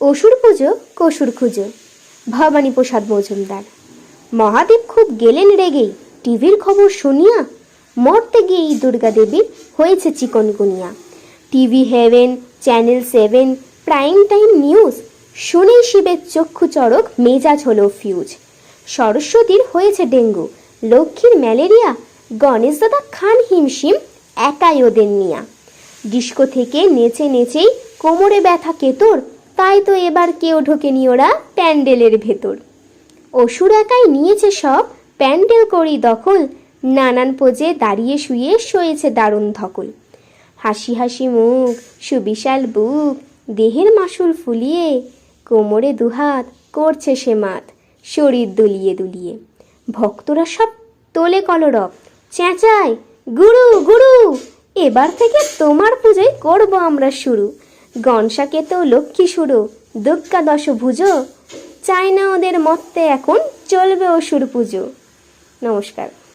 অসুর পুজো, কসুর খুঁজো। ভবানী প্রসাদ মজুমদার। মহাদেব খুব গেলেন রেগেই টিভির খবর শুনিয়া মরতে গিয়েই দুর্গা দেবীর হয়েছে chikungunya TV heaven channel seven, prime time news, শুনেই শিবের চক্ষু চড়ক, মেজাজ হলো ফিউজ। সরস্বতীর হয়েছে ডেঙ্গু, লক্ষ্মীর ম্যালেরিয়া, গণেশ দাদা খান হিমশিম, একাই ওদের নিয়া। ডিস্কো থেকে নেচে নেচেই কোমরে ব্যথা কেতর তাই তো এবার কেউ ঢোকেনি ওরা প্যান্ডেলের ভেতর। অসুর একাই নিয়েছে সব, প্যান্ডেল করি দখল, নানান পোজে দাঁড়িয়ে শুয়ে শোয়েছে দারুণ ধকল। হাসি হাসি মুখ, সুবিশাল বুক, দেহের মাসুল ফুলিয়ে, কোমরে দুহাত, করছে সে মাত, শরীর দুলিয়ে দুলিয়ে। ভক্তরা সব তোলে কলরব, চেঁচায়, গুরু গুরু, এবার থেকে তোমার পুজোয় করব আমরা শুরু। গনসাকে তো লক্ষ্মী শুরু দুর্গাদশ ভুজো চায় না ওদের মত্তে এখন চলবে অসুর পুজো। নমস্কার।